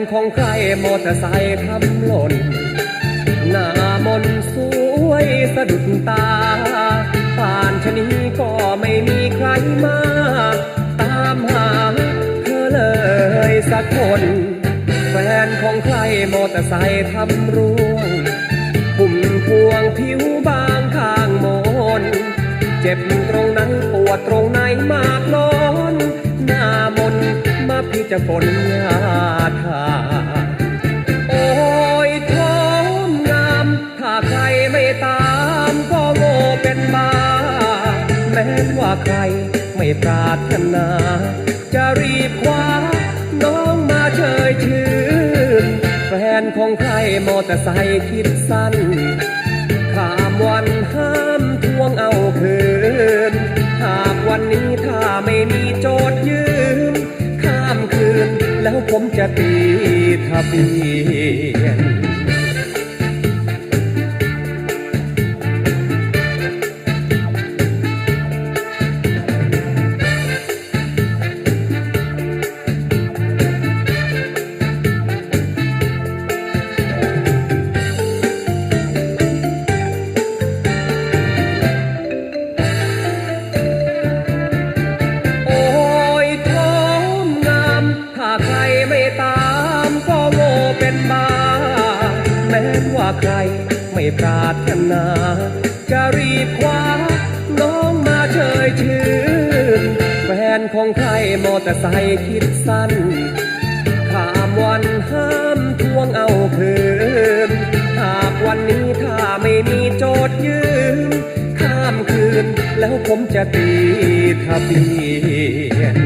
นของใครมอเตอร์ไซค์ทำหล่น หน้ามนสวยสะดุดตา ป่านชนี้ก็ไม่มีใครมา ตามหาเธอเลยสักคน แฟนของใครมอเตอร์ไซค์ทำร่วงหุ่มพวงผิวบางข้างมน เจ็บตรงนั้นปวดตรงไหน จะฝนยาทาโอ้ยท้องงาม ถ้าใครไม่ตามก็โง่เป็นบ้า แม้ว่าใครไม่ปรารถนา จะรีบคว้าน้องมาเชยชื่นแฟนของใครมอเตอร์ไซค์คิดสั้น แล้วผมจะตีทะเบียน ใครไม่ปรารถนา จะรีบคว้าน้องมาเชยชื่นแฟนของใครมอเตอร์ไซค์คิดสั้น ข้ามวันห้ามทวงเอาคืน หากวันนี้ถ้าไม่มีโจทย์ยืน ข้ามคืนแล้วผมจะตีทะเบียน